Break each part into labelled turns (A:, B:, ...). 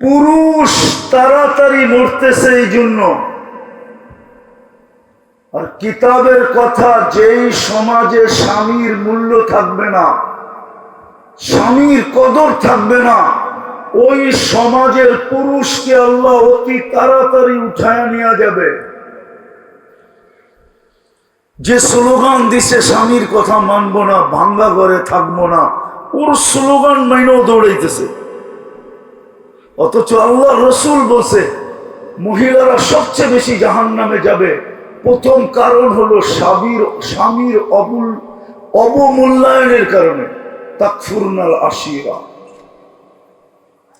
A: পুরুষ তাড়াতাড়ি মরতেছে এই জন্য। আর কিতাবের কথা, যেই সমাজে স্বামীর মূল্য থাকবে না, স্বামীর কদর থাকবে না, ওই সমাজের পুরুষকে আল্লাহ অতি তাড়াতাড়ি উঠায় নেওয়া যাবে। যে স্লোগান দিছে, স্বামীর কথা মানবো না, ভাঙ্গা ঘরে থাকব না, ওর স্লোগান মাইনেও দৌড়াইতেছে। অথচ আল্লাহ রসুল বলছে, মহিলারা সবচেয়ে বেশি জাহান নামে যাবে। প্রথম কারণ হলো স্বামীর স্বামীর অবুল, অবমূল্যায়নের কারণে। তাকফুরনাল আশিরা।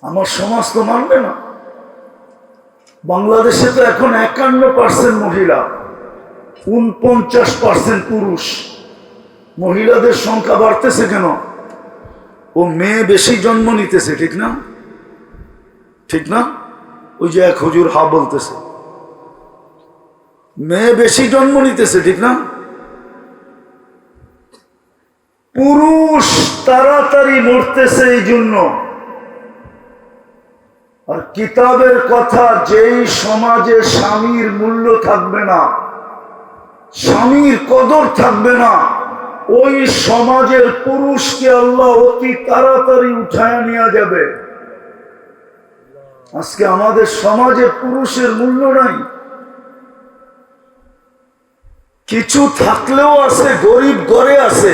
A: আমার সমাজ তো মানবে না। বাংলাদেশে তো এখন একান্ন পার্সেন্ট মহিলা উনপঞ্চাশ পার্সেন্ট পুরুষ। মহিলাদের সংখ্যা বাড়তেছে কেন? ও মেয়ে বেশি জন্ম নিতেছে, ঠিক না? ঠিক না? ওই যে এক হুজুর হা বলতেছে, মেয়ে বেশি জন্ম নিতেছে, ঠিক না? পুরুষ তাড়াতাড়ি মরতেছে এই জন্য। আর কিতাবের কথা, যেই সমাজে স্বামীর মূল্য থাকবে না, স্বামীর কদর থাকবে না, ওই সমাজের পুরুষকে আল্লাহ অতি তাড়াতাড়ি উঠায় নেওয়া যাবে। আজকে আমাদের সমাজে পুরুষের মূল্য নাই। কিছু থাকলেও আছে, গরিব গড়ে আছে,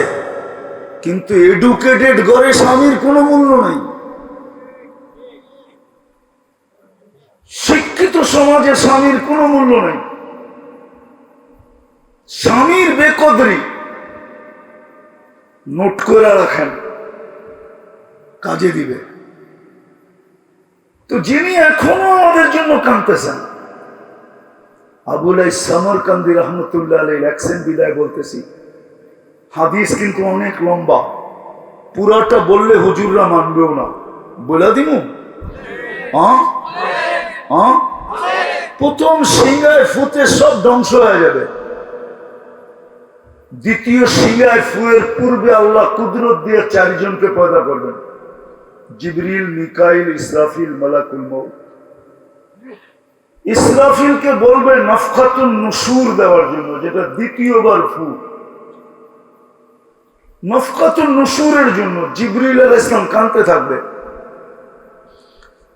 A: কিন্তু এডুকেটেড ঘরে স্বামীর কোনো মূল্য নাই। শিক্ষিত সমাজে স্বামীর কোনো মূল্য নাই। স্বামীর বেকদরি নোট করে রাখেন, কাজে দিবে। তো যিনি এখনও আমাদের জন্য কাঁদতেছেন। আবুল সামর কান্দি রহমতুল্লাহ আলী বিদায় বলতেছি, হাদিস কিন্তু অনেক লম্বা, পুরাটা বললে হুজুররা মানবেও না। বলে দিমু? প্রথম সিঙ্গায় ফুতে সব ধ্বংস হয়ে যাবে। দ্বিতীয় সিংহায় ফুয়ের পূর্বে আল্লাহ কুদরত দিয়ে চারজনকে পয়দা করবেন। জিবরিল, মিকাইল, ইসরাফিল, মালাকুল মৌ ইসরাফিলকে বলবে নফখাতুন নসুর দেওয়ার জন্য, যেটা দ্বিতীয়বার ফু নফকাতুল নসুরের জন্য জিবরিল আল ইসলাম কানতে থাকবে।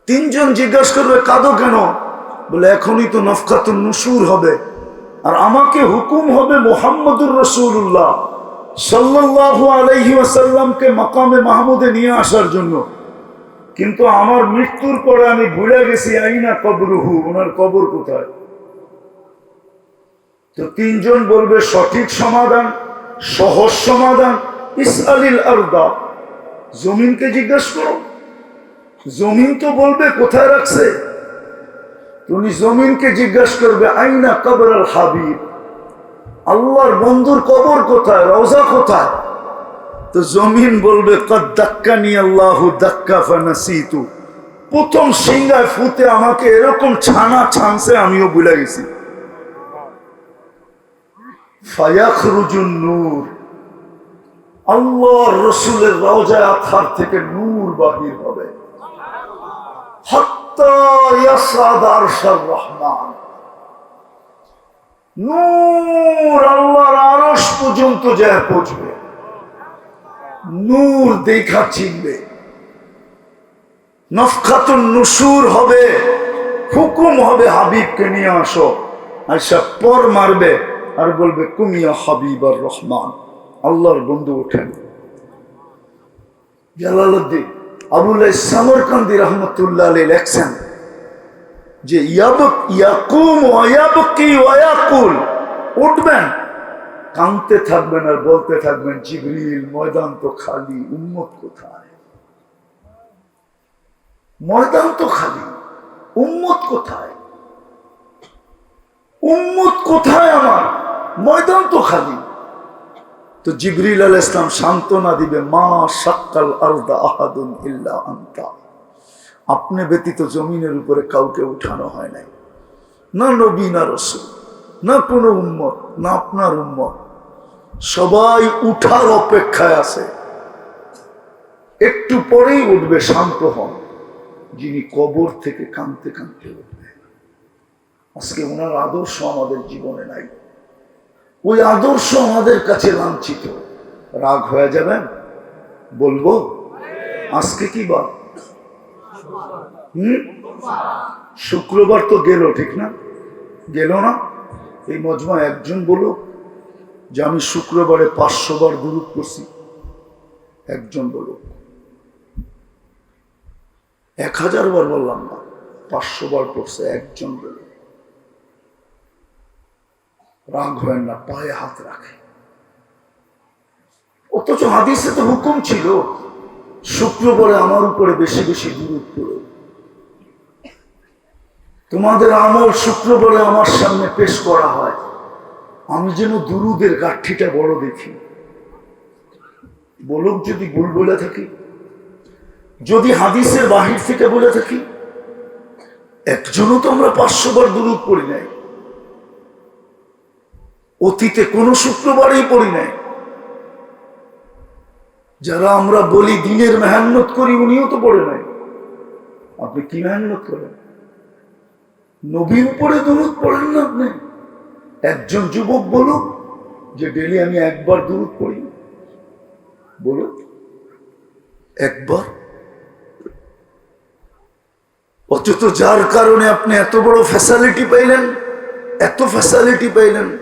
A: তিনজন জিজ্ঞাসা করবে, কাঁদো কেন? বলে, এখনই তো নফকাতুল নসুর হবে। আর আমাকে হুকুম হবে মোহাম্মদুর রসুল্লাহ সাল্লাহ আলহি আসাল্লামকে মাকামে মাহমুদে নিয়ে আসার জন্য। কিন্তু আমার মৃত্যুর পরে আমি ভুলে গেছি, আইনা কবরুহু, ওনার কবর কোথায়? তো তিনজন বলবে, সঠিক সমাধান, সহজ সমাধান, ইসআলিল আরদা। জমিনকে জিজ্ঞেস করো। জমিন তো বলবে, কোথায় রাখছে? তুমি জমিনকে জিজ্ঞেস করবে, আইনা কবর আল হাবিব। আল্লাহর বন্ধুর কবর কোথায়? রওজা কোথায়? তো জমিন বলবে আল্লাহ প্রথম ফুতে আমাকে এরকম ছানা আমিও গেছি। নূর। রসুলের রওজা আথার থেকে নূর বাহির হবে। রহমান। নূর আল্লাহর আরশ পর্যন্ত যায় পৌঁছবে। নূর দেখা চিনবে। নফখাতুন নুসুর হবে, হুকুম হবে হাবিবকে নিয়ে আসো। আইসা পর মারবে আর বলবে, কুমিয়া হাবিব আর রহমান। আল্লাহর বন্ধু ওঠেন। জালালুদ্দিন আবুল সামরকান্দি রহমতুল্লাহ আলী লেখছেন যে, ইয়াবক, ইয়াকুম ওয়াবকি ওয়াকুল উঠবেন কাঁদতে থাকবেন আর বলতে থাকবেন, জিবরিল, ময়দান তো খালি, উম্মত কোথায়? ময়দান তো খালি, উম্মত কোথায়? উম্মত কোথায় আমার? ময়দান তো খালি। তো জিবরিল আল ইসলাম সান্ত্বনা দিবে, মা সাক্কাল আলদা আহাদুন ইল্লা আন্তা। আপনি ব্যতীত জমিনের উপরে কাউকে উঠানো হয় নাই। না নবী, না রসুল, না কোনো উম্মত, না আপনার উম্মত। সবাই উঠার অপেক্ষায় আছে। একটু পরেই উঠবে, শান্ত হন। যিনি কবর থেকে কাঁদতে কাঁদতে উঠবে আজকে ওনার আদর্শ আমাদের জীবনে নাই। ওই আদর্শ আমাদের কাছে লাঞ্ছিত। রাগ হয়ে যাবেন? বলব? আজকে কি বার? হুম? শুক্রবার তো গেল, ঠিক না? গেল না? এই মজমা একজন বলো যে আমি শুক্রবারে পাঁচশো বার করছি একজন বলো এক হাজার বার বললাম না পাঁচশো বার পড়ছে, একজন বলো রাগ হয় না, পায়ে হাত রাখে। অথচ হাদিসে তো হুকুম ছিল, শুক্রবারে আমার উপরে বেশি বেশি পড়ো। তোমাদের আমল শুক্রবারে আমার সামনে পেশ করা হয়। আমি যেন দুরুদের গাঠিটা বড় দেখি। বলুক যদি ভুল বলে থাকি, যদি হাদিসের বাহির থেকে বলে থাকি, একজনও তো আমরা পাঁচশো বার দুরুদ পড়ি নাই। অতীতে কোনো শুক্রবারেই পড়ি নাই। যারা আমরা বলি দিনের মেহান্নত করি, উনিও তো পড়ে নাই। আপনি কি মেহান্নত করেন? নবীর উপরে দূরত পড়েন না আপনি? একজন যুবক বলুক যে ডেলি আমি একবার দূরত পড়ি। বলুক, একবার? অথচ যার কারণে আপনি এত বড় ফ্যাসিলিটি পাইলেন, এত ফ্যাসিলিটি পাইলেন।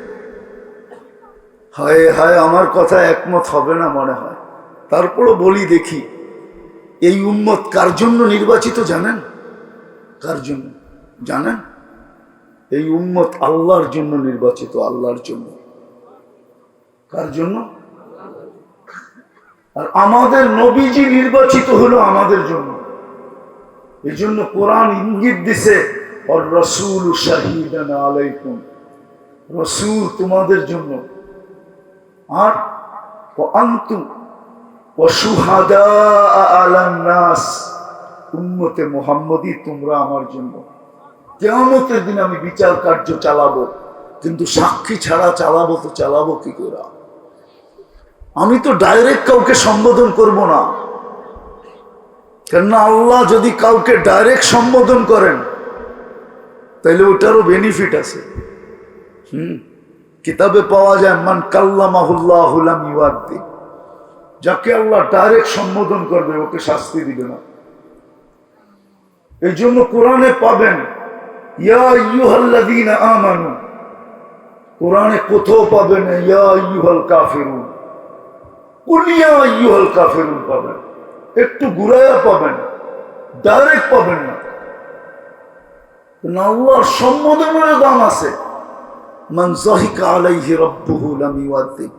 A: হায় হায়, আমার কথা একমত হবে না মনে হয়। তারপরও বলি দেখি, এই উম্মত কার জন্য নির্বাচিত জানেন? কার জন্য? জানেন? এই উম্মত আল্লাহর জন্য নির্বাচিত, আল্লাহর জন্য। কার জন্য? আর আমাদের নবীজি নির্বাচিত হলো আমাদের জন্য। এই জন্য কোরআন ইঙ্গিত দিছে রসুল আলাইকুম। রসুল তোমাদের জন্য। আর আন্তু ও সুহাদা আলান্নাস উম্মতে মোহাম্মদই তোমরা আমার জন্য। কেমতের দিন আমি বিচার কার্য চালাবো, কিন্তু সাক্ষী ছাড়া চালাবো তো চালাবো কি করে? আমি তো ডাইরেক্ট কাউকে সম্বোধন করব না। কেননা আল্লাহ যদি কাউকে ডাইরেক্ট সম্বোধন করেন তাহলে ওটারও বেনিফিট আছে। হুম? কিতাবে পাওয়া যায়, মান কাল্লামাহুল্লাহ ইউদ্দিন যাকে আল্লাহ ডাইরেক্ট সম্বোধন করবে, ওকে শাস্তি দিবে না। এই জন্য কোরআনে পাবেন কোরআনে কোথাও পাবেন। একটু ঘুরাইয়া পাবেন ডাইরেক্ট পাবেন না। আল্লাহর দাম আছে। ইউআদ্দিব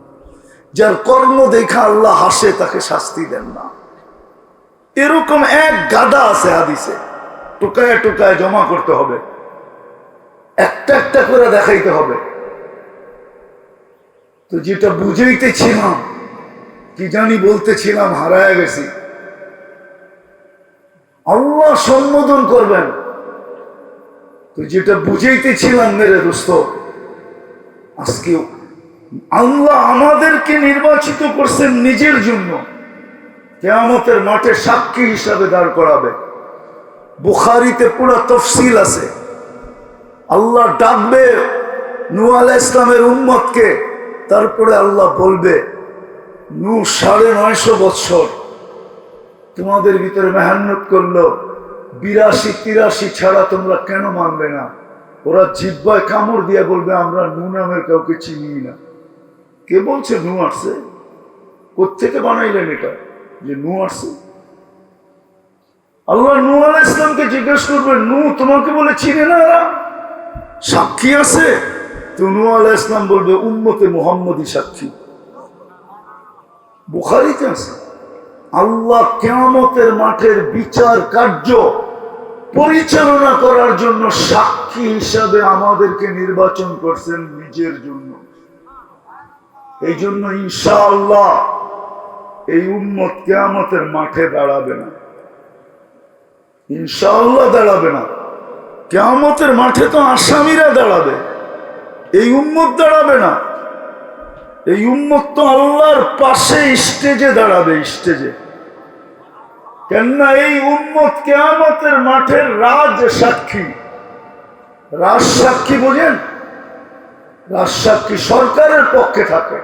A: যার কর্ম দেখা আল্লাহ হাসে, তাকে শাস্তি দেন না। এরকম এক গাদা আছে হাদিসে। টোকায় টোকায় জমা করতে হবে। একটা একটা করে দেখাইতে হবে। তো যেটা বুঝাইতেছিলাম, কি জানি বলতেছিলাম, হারায় গেছি। আল্লাহ সম্বোধন করবেন। তো যেটা বুঝাইতেছিলাম, মেরে দোস্ত, আজকে আল্লাহ আমাদেরকে নির্বাচিত করছেন নিজের জন্য। কেয়ামতের মাঠে সাক্ষী হিসাবে দাঁড় করাবে। বুখারিতে পুরো তফসিল আছে। আল্লাহ ডাকবে নু আলাহ ইসলামের উম্মতকে। তারপরে আল্লাহ বলবে নু সাড়ে নয়শো বৎসর তোমাদের ভিতরে মেহান্নত করল, বিরাশি তিরাশি ছাড়া তোমরা কেন মানবে না? ওরা জিব্বায় কামড় দিয়ে বলবে, আমরা নু নামের কাউকে চিনি না। কে বলছে নু আসছে? কোথেকে বানাইলেন এটা যে নু আসছে? আল্লাহ নু আলাহ ইসলামকে জিজ্ঞেস করবে নু তোমাকে বলে চিনে না? সাক্ষী আছে? ইসলাম বলবে, উম্মতে মোহাম্মদী সাক্ষী। বুখারিতে আছে, আল্লাহ কেয়ামতের মাঠের বিচার কার্য পরিচালনা করার জন্য সাক্ষী হিসাবে আমাদেরকে নির্বাচন করছেন নিজের জন্য। এই জন্য ইনশাআল্লাহ এই উম্মত কেয়ামতের মাঠে দাঁড়াবে না। ইনশাআল্লাহ দাঁড়াবে না। কেয়ামতের মাঠে তো আসামিরা দাঁড়াবে। এই উম্মত দাঁড়াবে না। এই উম্মত তো আল্লাহর পাশে স্টেজে দাঁড়াবে, স্টেজে। কেননা এই উন্মত কেয়ামতের মাঠের রাজ সাক্ষী। রাজ সাক্ষী বোঝেন? রাজ সাক্ষী সরকারের পক্ষে থাকে।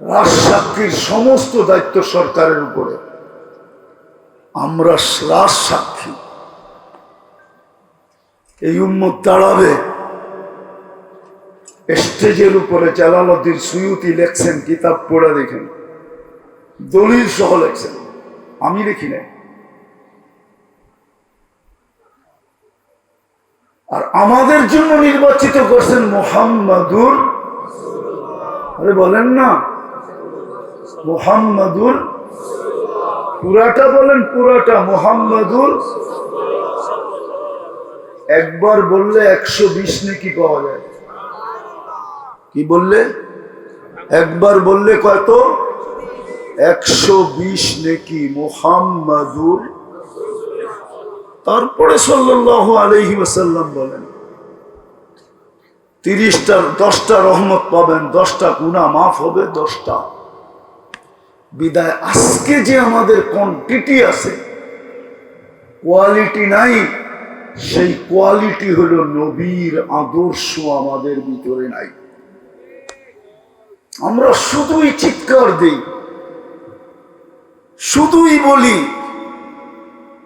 A: রাজ সাক্ষীর সমস্ত দায়িত্ব সরকারের উপরে। আমরা রাজ সাক্ষী। এই উন্মত দাঁড়াবে। স্টেজের উপরে জালালউদ্দিন সুয়ুতি লেখছেন, কিতাব পড়ে দেখেন। দলিল সহ লেখছেন। আমি লিখি নাই। আর আমাদের জন্য নির্বাচিত করছেন মোহাম্মদুর আরে বলেন না। মোহাম্মদুর পুরাটা বলেন, পুরাটা মোহাম্মদুর একবার বললে একশো বিশ নাকি পাওয়া যায়। কি বললে? একবার বললে কত? একশো বিশ নেকি মোহাম্মদুর। তারপরে সাল্লাহ আলহি ওসাল্লাম বলেন, তিরিশটা, দশটা রহমত পাবেন, দশটা গুণা মাফ হবে, দশটা। বিদায়, আজকে যে আমাদের কোয়ান্টিটি আছে কোয়ালিটি নাই সেই কোয়ালিটি হলো নবীর আদর্শ আমাদের ভিতরে নাই। আমরা শুধুই চিৎকার দিই, শুধুই বলি,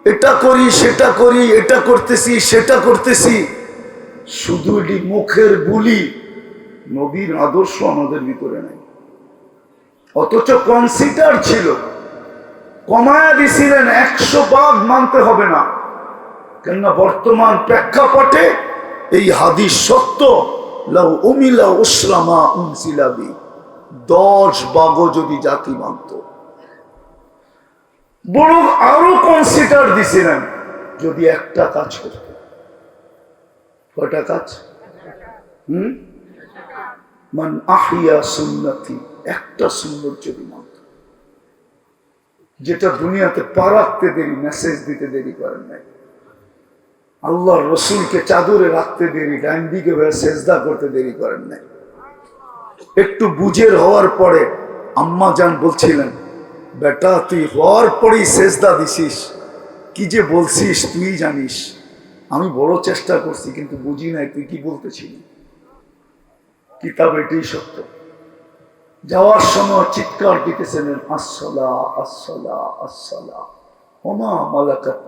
A: এটা করি, সেটা করি, এটা করতেছি, সেটা করতেছি শুধু এটি মুখের বুলি নবীর আদর্শ আমাদের ভিতরে নাই। অথচ কনসিডার ছিল, কমায়া দিছিলেন, একশো বাঘ মানতে হবে না। কেননা বর্তমান প্রেক্ষাপটে এই হাদিস সত্য। লাউ উমিলা উসলামা উনসিলাবি দশ বাঘ যদি জাতি মানত। বরং আরও কনসিডার দিছিলেন, যদি একটা কাজ করত। কয়টা কাজ? হুম? মান আহিয়া সুন্নতি, একটা সুন্দর যদি মানত। যেটা দুনিয়াতে পা রাখতে দেরি মেসেজ দিতে দেরি করেন নাই। আল্লাহ রসুলকে চাদরে রাখতে দেরি ডাইন দিকে সেজদা করতে দেরি করেন নাই। একটু বুঝের হওয়ার পরে আম্মা যান বলছিলেন, বেটা, তুই হওয়ার পরেই সেজদা দিছিস। কি যে বলছিস তুই জানিস। আমি বড় চেষ্টা করছি, কিন্তু বুঝি নাই তুই কি বলতেছিলি কিতাব এটাই সত্য। যাওয়ার সময় চিৎকার দিতেছেন আসলা আসলা আসলা ওমা মালাকাত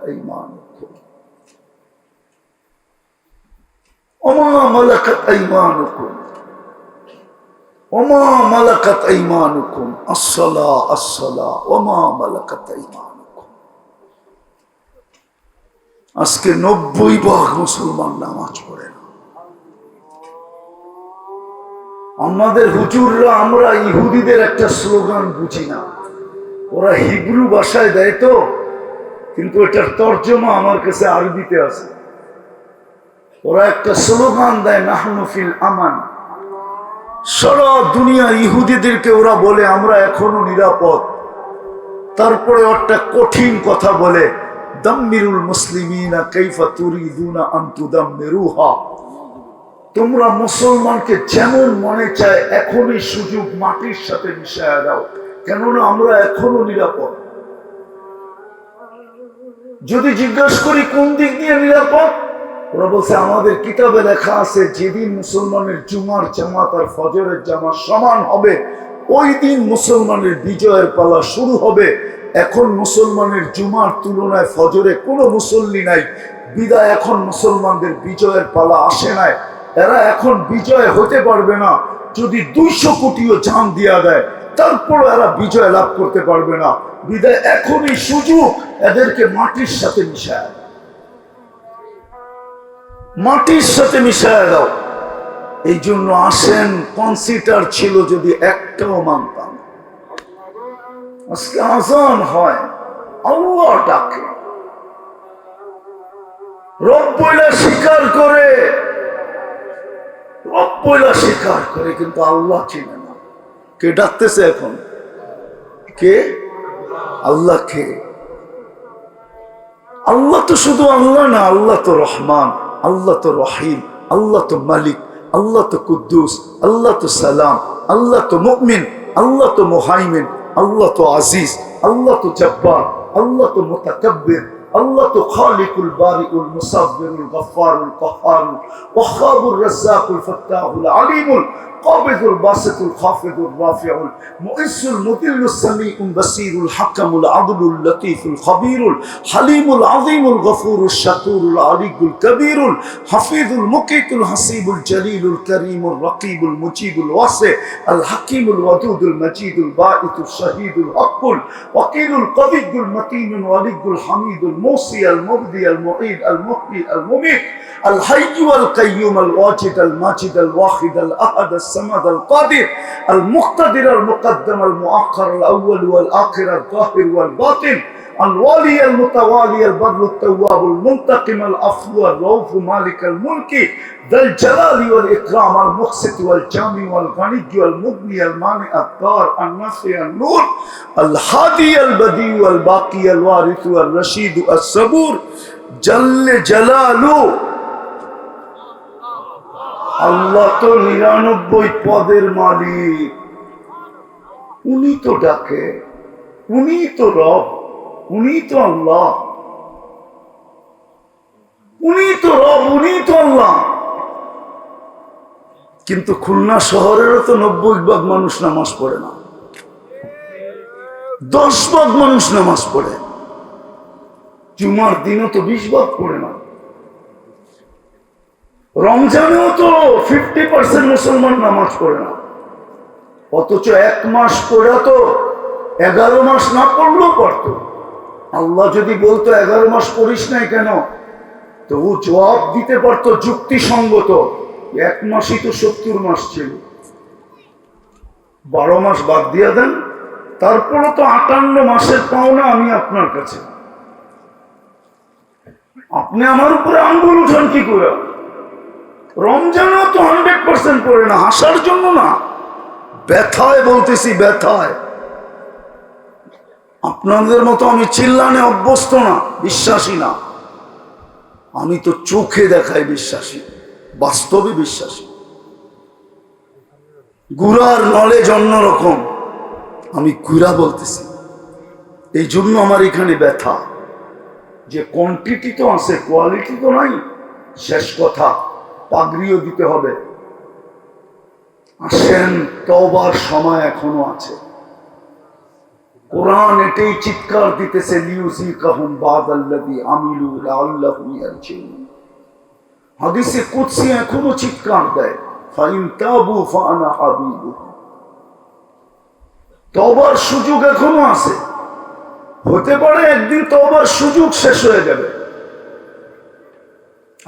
A: আজকে নব্বই ভাগ মুসলমান নামাজ পড়ে না। আমাদের হুজুররা, আমরা ইহুদিদের একটা স্লোগান বুঝি না। ওরা হিব্রু ভাষায় দেয় তো, কিন্তু এটার তর্জমা আমার কাছে আরবিতে আছে। ওরা একটা স্লোগান দেয় নাহনুফিল আমান। সারা দুনিয়া ইহুদিদেরকে ওরা বলে, আমরা এখনও নিরাপদ। তারপরে একটা কঠিন কথা বলে, দাম্মিরুল মুসলিমিনা কাইফা তুরিদুনা আনতু দাম্মিরুহা তোমরা মুসলমানকে যেমন মনে চায়, এখনই সুযোগ মাটির সাথে মিশায়া দাও, কেননা আমরা এখনও নিরাপদ। যদি জিজ্ঞাসা করি, কোন দিক দিয়ে নিরাপদ? ওরা বলছে, আমাদের কিতাবে লেখা আছে, যেদিন মুসলমানের জুমার জামাত আর ফজরের জামা সমান হবে, ওই দিন মুসলমানের বিজয়ের পালা শুরু হবে। এখন মুসলমানের জুমার তুলনায় ফজরে কোনো মুসল্লি নাই, বিদায় এখন মুসলমানদের বিজয়ের পালা আসে নাই। এরা এখন বিজয় হতে পারবে না, যদি দুইশো কোটিও জান দিয়া দেয় তারপর এরা বিজয় লাভ করতে পারবে না। বিদায় এখনই সুযোগ, এদেরকে মাটির সাথে মিশায়। মাটির সাথে মিশায় দাও। এই জন্য আসেন কনসিডার ছিল যদি একটাও মানতাম। আজকে আজান হয়, আল্লাহ ডাকে। রব্বইলা স্বীকার করে রব্বইলা স্বীকার করে, কিন্তু আল্লাহ চিনে না। কে ডাকতেছে এখন? কে? আল্লাহ কে? আল্লাহ তো শুধু আল্লাহ না, আল্লাহ তো রহমান। আল্লাহ তো রহিম আল্লাহ তো মালিক আল্লাহ তো কুদ্দুস আল্লাহ তো সালাম আল্লাহ তো মুকমিন আল্লাহ তো মোহাইমিন আল্লাহ তো আজিজ আল্লাহ তো জব্বার আল্লাহ তো মোতাকব্বির আল্লাহ তো খালিকুল বারিকুল মুসাব্বিরুল গফফারুল কাহ্হারুল ওয়াহাবুর রাজ্জাকুল ফাত্তাহুল আলিমুল قابض الباسط الخافض الرافع المؤس المذل السميع البصير الحكم العدل اللطيف الخبير الحليم العظيم الغفور الشكور العلي الكبير الحفيظ المقيت الحسيب الجليل الكريم الرقيب المجيب الواسع الحكيم الودود المجيد الباعث الشهيد الحق الوكيل القوي المتين الولي الحميد الموصي المبدي المعيد المحيي المميت الحي والقيوم الواجد الماجد الواحد الأحد الصمد القادر المقتدر المقدم المؤخر الأول والآخر الظاهر والباطن الوالي المتوالي البر التواب المنتقم العفو الرؤوف مالك الملك ذا الجلال والإكرام المقسط والجامع والغني والمغني المانع الدار النافع النور الهادي البديع والباقي الوارث والرشيد الصبور جل جلاله. আল্লাহ তো নিরানব্বই পদের মালিক। উনি তো ডাকে, উনি তো রব, উনি তো আল্লাহ। উনি তো রব, উনি তো আল্লাহ। কিন্তু খুলনা শহরেরও তো নব্বই ভাগ মানুষ নামাজ পড়ে না। দশ ভাগ মানুষ নামাজ পড়ে। জুমার দিনও তো বিশ ভাগ পড়ে না। রমজানেও তো ফিফটি পার্সেন্ট মুসলমান নামাজ পড়ে না। অথচ এক মাস পড়া তো এগারো মাস না পড়লেও পারত। আল্লাহ যদি বলতো, এগারো মাস পড়িস নাই কেন? তো ও জবাব দিতে পারতো যুক্তিসঙ্গত। এক মাসই তো সত্তর মাস ছিল। বারো মাস বাদ দিয়ে দেন, তারপরে তো আটান্ন মাসের পাওনা আমি আপনার কাছে। আপনি আমার উপরে আঙ্গুল উঠান কি করে? রমজানও তো হান্ড্রেড পার্সেন্ট করে না, হাসার জন্য না। ব্যথায় বলতেছি, ব্যথায়। আপনাদের মতো আমি চিল্লানে অভ্যস্ত না, বিশ্বাসী না। আমি তো চোখে দেখাই বিশ্বাসী, বাস্তবে বিশ্বাসী। গুড়ার নলেজ অন্যরকম আমি গুড়া বলতেছি। এই জন্য আমার এখানে ব্যথা। যে কোয়ান্টিটি তো আছে কোয়ালিটি তো নাই, শেষ কথা। পাগড়িও দিতে হবে। আসেন তবার সময় এখনও আছে। কোরআন এটাই চিৎকার দিতেছে এখনও চিৎকার দেয় তবার সুযোগ এখনও আছে। হতে পারে একদিন তবার সুযোগ শেষ হয়ে যাবে।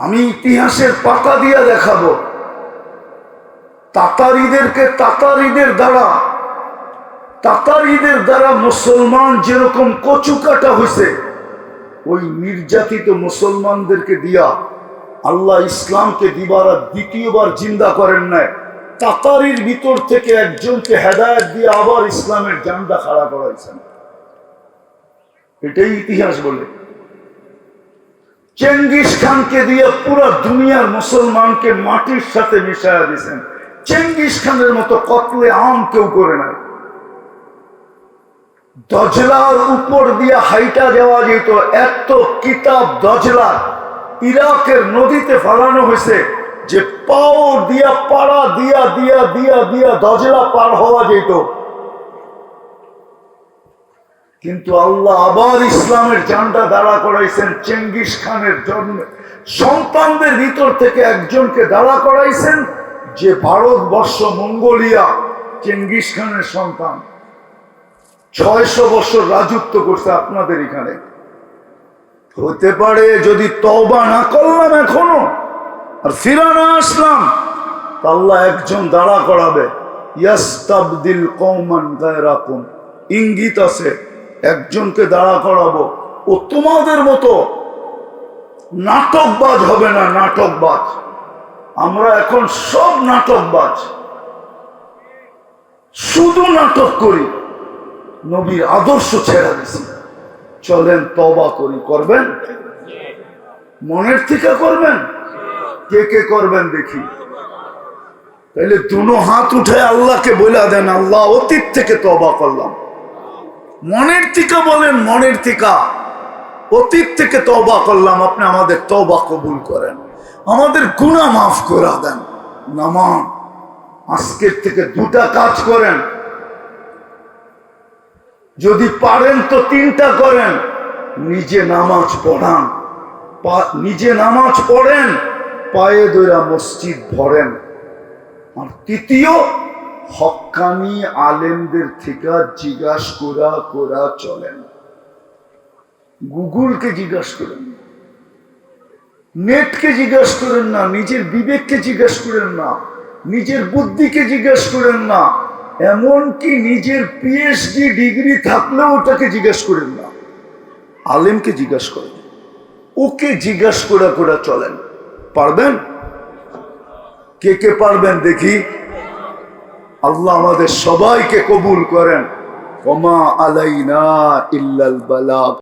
A: আমি ইতিহাসের পাতা দিয়ে দেখাবো। তাতারিদেরকে তাতারিদের দ্বারা তাতারিদের দ্বারা মুসলমান যেরকম কচু কাটা হয়েছে ওই নির্যাতিত মুসলমানদেরকে দিয়া আল্লাহ ইসলামকে দিবার দ্বিতীয়বার জিন্দা করেন নাই। তাতারির ভিতর থেকে একজনকে হেদায়ত দিয়ে আবার ইসলামের জান্ডা খাড়া করাইছেন। এটাই ইতিহাস বলে। চেঙ্গিস খানকে দিয়ে পুরো দুনিয়ার মুসলমানকে মাটির সাথে মিশাইয়া দিয়েছেন। চেঙ্গিস খানের মতো কতলে আম কেউ করে নাই। দজলার উপর দিয়ে হাইটা দেওয়া যেত, এত কিতাব দজলা ইরাকের নদীতে ফালানো হয়েছে যে পাও দিয়া পাড়া দিয়া দিয়া দিয়া দিয়া দজলা পার হওয়া যেত। কিন্তু আল্লাহ আবার ইসলামের জান্ডা দাঁড়া করাইছেন, চেঙ্গিস খানের জন্ম। সন্তানদের ভিতর থেকে একজনকে দাঁড়া করাইছেন, যে ভারতবর্ষ মঙ্গোলিয়া, চেঙ্গিস খানের সন্তান। ছয়শো বছর রাজত্ব করছে আপনাদের এখানে। হতে পারে যদি তবা না করলাম এখনও, আর ফিরা না আসলাম আল্লাহ একজন দাঁড়া করাবে। ইয়াস্তাবদিল কৌমান গায়রাকুম। ইঙ্গিত আছে একজনকে দাঁড়া করাবো। ও তোমাদের মতো নাটকবাজ হবে না নাটকবাজ। আমরা এখন সব নাটকবাজ। শুধু নাটক করি। নবীর আদর্শ ছেড়ে দিছি। চলেন তবা করি। করবেন? মনের থেকে করবেন? কে কে করবেন দেখি। তাহলে দুনো হাত উঠে আল্লাহকে বলে দেন। আল্লাহ অতীত থেকে তবা করলাম। মনের থেকে বলেন, মনের থেকে। অতীত থেকে তবা করলাম, আপনি আমাদের তবা কবুল করেন। আমাদের গুণা মাফ করা দেন। নামান আজকের থেকে দুটা কাজ করেন। যদি পারেন তো তিনটা করেন। নিজে নামাজ পড়ান। নিজে নামাজ পড়েন, পায়ে দইরা মসজিদ ভরেন। আর তৃতীয় হক্কানি আলেমদের থেকে জিজ্ঞাস করা করা চলেন গুগলকে জিজ্ঞাসা করেন নেটকে জিজ্ঞাসা করেন না। নিজের বিবেককে জিজ্ঞাসা করেন না। নিজের বুদ্ধিকে জিজ্ঞাসা করেন না। এমনকি নিজের পিএইচডি ডিগ্রি থাকলেও ওটাকে জিজ্ঞাসা করেন না। আলেমকে জিজ্ঞাসা করেন। ওকে জিজ্ঞাসা করে করে চলেন পারবেন? কে কে পারবেন দেখি। আল্লাহ আমাদের সবাইকে কবুল করেন। ওমা আলাইনা ইল্লাল বালাগ